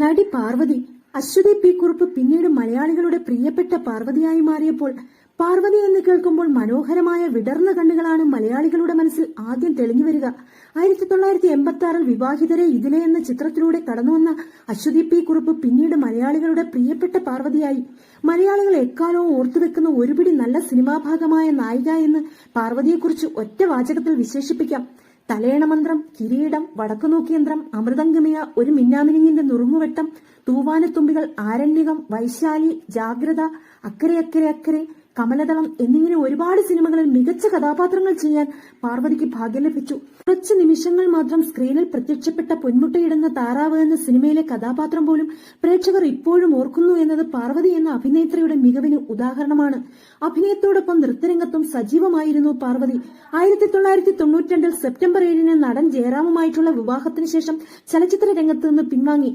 നടി പാർവതി അശ്വതി പി കുറുപ്പ് പിന്നീട് മലയാളികളുടെ പ്രിയപ്പെട്ട പാർവതിയായി മാറിയപ്പോൾ പാർവതി എന്ന് കേൾക്കുമ്പോൾ മനോഹരമായ വിടർന്ന കണ്ണുകളാണ് മലയാളികളുടെ മനസ്സിൽ ആദ്യം തെളിഞ്ഞു വരിക. ആയിരത്തി തൊള്ളായിരത്തി എൺപത്തി ആറിൽ വിവാഹിതരെ ഇതിലെ എന്ന ചിത്രത്തിലൂടെ കടന്നുവന്ന അശ്വതി പി കുറുപ്പ് പിന്നീട് മലയാളികളുടെ പ്രിയപ്പെട്ട പാർവതിയായി. മലയാളികൾ എക്കാലവും ഓർത്തുവെക്കുന്ന ഒരുപിടി നല്ല സിനിമാ ഭാഗമായ നായിക എന്ന് പാർവതിയെക്കുറിച്ച് ഒറ്റ വാചകത്തിൽ വിശേഷിപ്പിക്കാം. തലയണമന്ത്രം കിരീടം വടക്കുനോക്കിയന്ത്രം അമൃതംഗമിയ ഒരു മിന്നാമിനിങ്ങിന്റെ നുറുങ്ങുവെട്ടം തൂവാനത്തുമ്പികൾ ആരണ്യകം വൈശാലി ജാഗ്രത അക്കരെ അക്കരെ അക്കരെ കമലദളം എന്നിങ്ങനെ ഒരുപാട് സിനിമകളിൽ മികച്ച കഥാപാത്രങ്ങൾ ചെയ്യാൻ പാർവതിക്ക് ഭാഗ്യം ലഭിച്ചു. കുറച്ച് നിമിഷങ്ങൾ മാത്രം സ്ക്രീനിൽ പ്രത്യക്ഷപ്പെട്ട പൊന്മുട്ടയിടുന്ന താറാവ് എന്ന സിനിമയിലെ കഥാപാത്രം പോലും പ്രേക്ഷകർ ഇപ്പോഴും ഓർക്കുന്നു എന്നത് പാർവതി എന്ന അഭിനേത്രിയുടെ മികവിന് ഉദാഹരണമാണ്. അഭിനയത്തോടൊപ്പം നൃത്തരംഗത്തും സജീവമായിരുന്നു പാർവതി. ആയിരത്തി തൊള്ളായിരത്തി തൊണ്ണൂറ്റിരണ്ടിൽ സെപ്റ്റംബർ ഏഴിന് നടൻ ജയറാമുമായിട്ടുള്ള വിവാഹത്തിന് ശേഷം ചലച്ചിത്ര രംഗത്ത് നിന്ന് പിൻവാങ്ങി.